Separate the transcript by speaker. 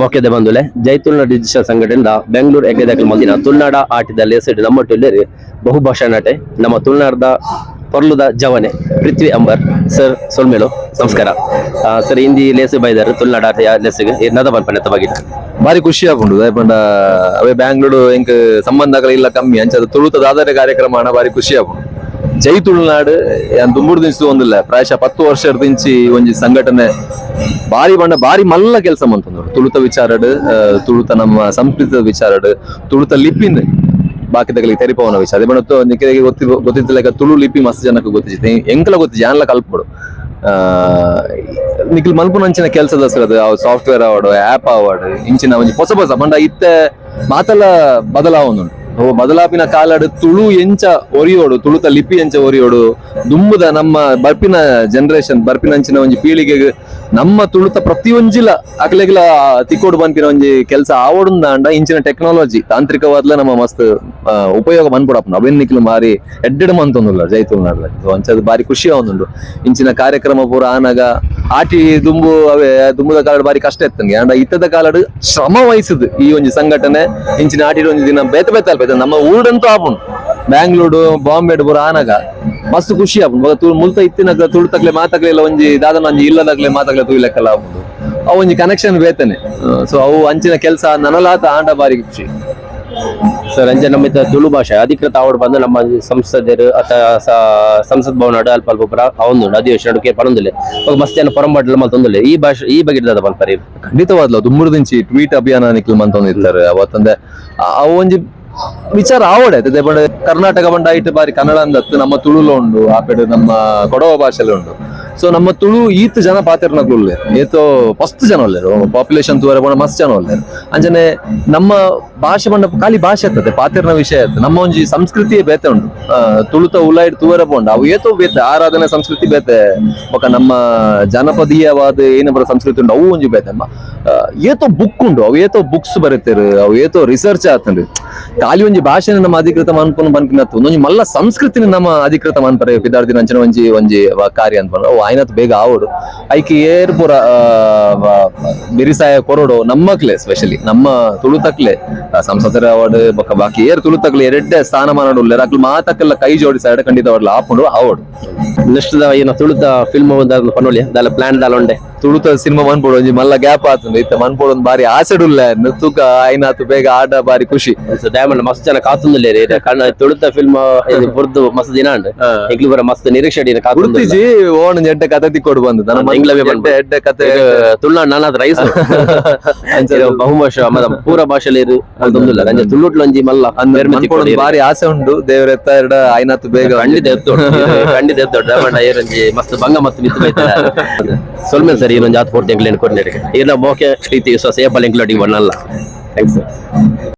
Speaker 1: ಮೊಕೆದ ಬಂದುಲೆ ಜೈ Tulunadu digital ಸಂಘಟನೆಯಿಂದ ಬೆಂಗಳೂರು ಎಗ್ಗೆದಾಗಲಿ ಮಂದಿನ ತುಳುನಾಡ ಆಟದಲ್ಲಿ ಹೆಸರು ನಮ್ಮ ಟುಲ್ಲೇರಿ ಬಹುಭಾಷಾ ನಟೆ, ನಮ್ಮ ತುಳುನಾಡದ ಪೊರ್ಲುದ ಜವನೆ, ಪೃಥ್ವಿ ಅಂಬರ್, ಸರ್ ಸೊಲ್ಮೇಲು, ನಮಸ್ಕಾರ. ಸರ್, ಹಿಂದಿ ಲೇಸು ಬೈದಾರು ತುಳುನಾಡ ಆಟ ಲೇಸಿಗೆ ನದ ಬಲ್ಪನೆ ತವಾಗಿ
Speaker 2: ಬಾರಿ ಖುಷಿ ಆಪುಂಡು ಪಂಡ ಅವೇ ಬ್ಯಾಂಗ್ಳೂರು ಎಂಕ್ ಸಂಬಂಧಗಳಿಲ್ಲ ಕಮ್ಮಿ ಅಂಚದ ತುಳುತದ ಆದರೆ ಕಾರ್ಯಕ್ರಮ ಭಾರಿ ಖುಷಿ ಆಪುಂಡು ಜೈ ತುಳುನಾಡು. ದುಂಬುಡು ದಿನಸು ಒಂದಿಲ್ಲ. ಪ್ರಾಯಶಃ ಪತ್ತು ವರ್ಷ ದಿಂಚಿ ಒಂಜಿ ಸಂಘಟನೆ. ಬಾರಿ ಬಣ್ಣ ಬಾರಿ ಮಲ್ಲ ಕೆಲಸ ಮಂತಂದ್ರು ತುಳುತ ವಿಚಾರಡ್ ತುಳುತ ನಮ್ಮ ಸಂಸ್ಕೃತದ ವಿಚಾರಡ್, ತುಳುತ ಲಿಪಿಂದ ಬಾಕಿದಗಳಿಗೆ ತೆರಿಪವನ ವಿಚಾರ. ಅದೇ ಬಣ್ಣ ನಿಖಿಲಿಗೆ ಗೊತ್ತಿ ಗೊತ್ತಿದ್ದಿಲ್ಲ ತುಳು ಲಿಪಿ ಮಸ್ತ್ ಜನಕ್ಕೆ ಗೊತ್ತಿತ್ತು ಎಂಕಲ ಗೊತ್ತಿ ಜಾನ್ಲ ಕಲ್ಪಡು ನಿಖಿಲ್ ಮಲ್ಪುನಂಚಿನ ಕೆಲಸದ ಹೆಸರದು ಸಾಫ್ಟ್ವೇರ್ ಅವಾರ್ಡ್ ಆಪ್ ಅವಾರ್ಡ್ ಇಂಚಿನ ಒಂಜಿ ಹೊಸ ಹೊಸ ಬಂಡ ಇತ್ತೆ ಮಾತಲ್ಲ ಬದಲಾವೊಂದುಂಡು ಅವು ಕಾಲಡು ತುಳು ಎಂಚ ಒರಿಯೋಡು ತುಳುತ ಲಿಪಿ ಎಂಚ ಒರಿಯೋಡು. ದುಂಬುದ ನಮ್ಮ ಬರ್ಪಿನ ಜನರೇಷನ್ ಬರ್ಪಿನ ಅಂಚಿನ ಒಂಜಿ ಪೀಳಿಗೆಗ್ ನಮ್ಮ ತುಳುತ ಪ್ರತಿಯೊಂಜಿಲ ಅಕ್ಲೆಗ್ಲ ತಿಕ್ಕೋಡು ಬಂಪಿನ ಒಂಜಿ ಕೆಲಸ ಆವಡುಂದ ಅಂಡ ಇಂಚಿನ ಟೆಕ್ನಾಲಜಿ ತಾಂತ್ರಿಕವಾದ್ಲ ನಮ್ಮ ಮಸ್ತ್ ಉಪಯೋಗ ಮನ್ಪುಡಪ್ಪ ಅವೆನ್ ನಿಕ್ಲು ಮಾರಿ ಎಡ್ಡೆಡ್ ಮಂತೊಂದುಲ್ಲ ಜೈ ತುಳುನಾಡ್ಲ ಸೊ ಬಾರಿ ಖುಷಿ ಆವೊಂದುಂಡು. ಇಂಚಿನ ಕಾರ್ಯಕ್ರಮ ಪೂರ ಆನಾಗ ಆಟಿ ದುಂಬು ಅವೇ, ದುಂಬುದ ಕಾಲಡ್ ಬಾರಿ ಕಷ್ಟ ಇತ್ತಂಗೆ. ಅಂಡ ಇತ್ತದ ಕಾಲಡ್ ಶ್ರಮ ವಹಿಸುದು ಈ ಒಂಜಿ ಸಂಘಟನೆ. ಇಂಚಿನ ಆಟಿಡ್ ಒಂಜಿ ದಿನ ಬೇತ ಬೇತ ಅಲ್ಪ ನಮ್ಮ ಊರಂತೂ ಆಪುಂಡು. ಬ್ಯಾಂಗ್ಳೂರು ಬಾಂಬೆಡ್ ಪೂರ ಆನಾಗ ಮಸ್ತ್ ಖುಷಿ ಆಪುಂಡು ಮಗ ತುಳು ಮುಲ್ತ ಇತ್ತಿನ ತುಳುತಕ್ಲೆ ಮಾತಾಗ್ಲೆ ಇಲ್ಲ ಒಂಜಿ ದಾದನ ಒಂಜಿ ಇಲ್ಲದಾಗ್ಲೆ ಮಾತಾಗ್ಲೆ ತುಯಿಲೆಕ್ಕಲ್ಲ ಆಪುಂಡು ಅವು ಒಂಜಿ ಕನೆಕ್ಷನ್ ಬೇತನೆ. ಸೊ ಅವು ಅಂಚಿನ ಕೆಲಸ ನನಲಾತ ಆಂಡ ಬಾರಿ ಖುಷಿ.
Speaker 1: ಸರ್ ಅಂಜೆ ನಮ್ಮ ತುಳು ಭಾಷೆ. ಅಧಿಕೃತ ಆವಡ್ ಬಂದು ನಮ್ಮ ಸಂಸದರು ಅಥವಾ ಸಂಸತ್ ಭವನ ಅಲ್ಪ ಅಲ್ಪ ಪುರ ಅವನು ಅಧಿವೇಶನ ಅಡುಗೆ ಪರಂದಿಲ್ಲ ಮಸ್ತ್ ಜನ ಮಲ್ ತೊಂದಿಲ್ಲ ಈ ಭಾಷೆ ಈ ಬಗ್ಗೆ ಇರ್ತದ ಪಲ್ಪರಿ
Speaker 2: ಖಂಡಿತವಾದ್ಲು ದುಮ್ಮುರ್ದಿಂಚಿ ಟ್ವೀಟ್ ಅಭಿಯಾನ ನಿಕ್ಲು ಮಂತೊಂದಿರ್ತಾರೆ. ಅವತ್ತಂದೆ ತಂದೆ ಆ ಒಂಜಿ ವಿಚಾರ ಆವಡೆ ಪಂಡ ಕರ್ನಾಟಕ ಬಂಡ ಐಟ್ ಬಾರಿ ಕನ್ನಡ ಅಂದತ್ತು, ನಮ್ಮ ತುಳುಲು ಉಂಡು ಆ ಕಡೆ ನಮ್ಮ ಕೊಡವ ಭಾಷೆಲ ಉಂಡು ಸೊ ನಮ್ಮ ತುಳು ಈತ್ ಜನ ಪಾತೆರ್ನಕ್ಲು ಉಳ್ಳೇರು ಏತೋ ಮಸ್ತ್ ಜನ ಉಳ್ಳೇರು ಪಾಪ್ಯುಲೇಷನ್ ತೂವರೆ ಬಣ್ಣ ಮಸ್ತ್ ಜನ ಉಳ್ಳೇರು ಅಂಜನೆ ನಮ್ಮ ಭಾಷೆ ಬಣ್ಣ ಖಾಲಿ ಭಾಷೆ ಇರ್ತದೆ ಪಾತೆರ್ನ ವಿಷಯ ಇರ್ತದೆ ನಮ್ಮ ಒಂಜಿ ಸಂಸ್ಕೃತಿಯೇ ಬೇತೆ ಉಂಟು. ತುಳುತ ಉಲಾಯ್ಡ್ ತೂವರೆ ಬೋಂಡ ಅವು ಏತೋ ಬೇತೆ, ಆರಾಧನೆ ಸಂಸ್ಕೃತಿ ಬೇತೆ. ಬೊಕ ನಮ್ಮ ಜನಪದೀಯವಾದ ಏನು ಬರೋ ಸಂಸ್ಕೃತಿ ಉಂಟು, ಅವು ಒಂಜಿ ಬೇತೆ. ಏತೋ ಬುಕ್ ಉಂಡು ಅವು ಏತೋ ಬುಕ್ಸ್ ಬರೀತಾರೆ, ಅವು ಏತೋ ರಿಸರ್ಚ್ ಆತನ್ರಿ ಖಾಲಿ ಒಂಜಿ ಭಾಷೆನ ನಮ್ಮ ಅಧಿಕೃತ ಮನ್ಪುನ ಬಂದ್ಕಿನ ಒಂಜಿ ಮಲ್ಲ ಸಂಸ್ಕೃತಿನ ನಮ್ಮ ಅಧಿಕೃತ ಮನ್ಪರೆ. ವಿದ್ಯಾರ್ಥಿ ಅಂಚನ ಒಂಜಿ ಒಂಜಿ ಕಾರ್ಯ ಕಾರ್ಯ ಅನ್ಪಂಡು ಅವು ಆಯ್ನತ್ ಬೇಗ ಆವಡು. ಐಕಿ ಏರ್ ಪೂರ ಬಿರಿಸಾಯ ಕೊರಡು ನಮ್ಮಕ್ಲೆ ಸ್ಪೆಷಲಿ ನಮ್ಮ ತುಳುತಕ್ಲೆ ಸಂಸದರ ಅವಾರ್ಡ್ ಬೊಕ ಬಾಕಿ ಏರ್ ತುಳುತಕ್ಲೆ ಎರಡೇ ಸ್ಥಾನಮಾನ ಉಳ್ಳೇರ್. ಅಕ್ಲು ಮಾತಕ್ಕೆಲ್ಲ ಕೈ ಜೋಡಿಸಾಡ ಖಂಡಿತ ಅವಡ್ಲ ಆಪುಂಡು, ಆವಡು.
Speaker 1: ನೆಕ್ಸ್ಟ್ ಏನ ತುಳುತ ಫಿಲ್ಮ್ ಒಂದು ಪನೋಲಿ ದಾಲ ಪ್ಲಾನ್ ದಾಲ ಉಂಡೆ
Speaker 2: ತುಳುತ ಸಿನಿಮಾ ಮನ್ಪೋಡು ಒಂಜಿ ಮಲ್ಲ ಗ್ಯಾಪ್ ಆತುಂಡು. ಇತ್ತ ಮನ್ಪೋಡು ಒಂದ್ ಬಾರಿ ಆಸೆಡುಲ್ಲ ತೂಕ ಐನಾತು ಬೇಗ ಆಡ ಬಾರಿ ಖುಷಿ.
Speaker 1: ಡೈಮಂಡ್ ಮಸ್ತ್ ಜನ ಕಾತುಂದುಲೆ ಕಣ್ಣ ತುಳುತ ಫಿಲ್ಮ್ ಇದು ಬುರ್ದು ಮಸ್ತ್ ದಿನ ಉಂಡು ಇಗ್ಲಿ ಬರ ಮಸ್ತ್ ನಿರೀಕ್ಷೆ
Speaker 2: ಗುರುತಿಜಿ ಓಣ್ ಎಡ್ಡೆ ಕತೆ ತಿಕ್ಕೊಡು ಬಂದು. ನನ್ನ ಮನ್ಪು
Speaker 1: ಬಂದು.
Speaker 2: ಎಡ್ಡೆ ಕತೆ
Speaker 1: ತುಳುನಾಡು ನನ್ನ ರೈಸ್
Speaker 2: ಅಂಚನೆ
Speaker 1: ಬಹುಮಶ ಮದ ಪೂರ ಭಾಷೆಲಿ ಇರು ಅದೊಂದಿಲ್ಲ ನಂಜೆ ತುಳುಟ್ಲು ಒಂಜಿ ಮಲ್ಲ ಅಂದ್ರೆ
Speaker 2: ಬಾರಿ ಆಸೆ ಉಂಡು. ದೇವ್ರ ಎತ್ತ ಎರಡ ಐನಾತು ಬೇಗ
Speaker 1: ಖಂಡಿತ ಎತ್ತೋಡು. ಖಂಡಿತ ಎತ್ತೋಡು. ಡೈಮಂಡ್ ಏರಂಜಿ ಮಸ್ತ್ ಭಂಗ ಮತ್ತು ನಿಂತು ಬೈತಾರೆ ಸೊಲ್ಮೇಲ್ ಸರ್ ಇನ್ನೊಂದು ಜಾತ್ ಪೂರ್ತಿ ಎಂಗ್ಲೇನ್ ಕೊಡ್ನೇರಿ ಇಲ್ಲ ಮೋಕೆ ಪ್ರೀತಿ ವಿಶ್ವಾಸ ಏಪಲ್ ಎಂಗ್ಲೋಟಿಗೆ ಬಣ್ಣಲ್ಲ. ಥ್ಯಾಂಕ್ಸ್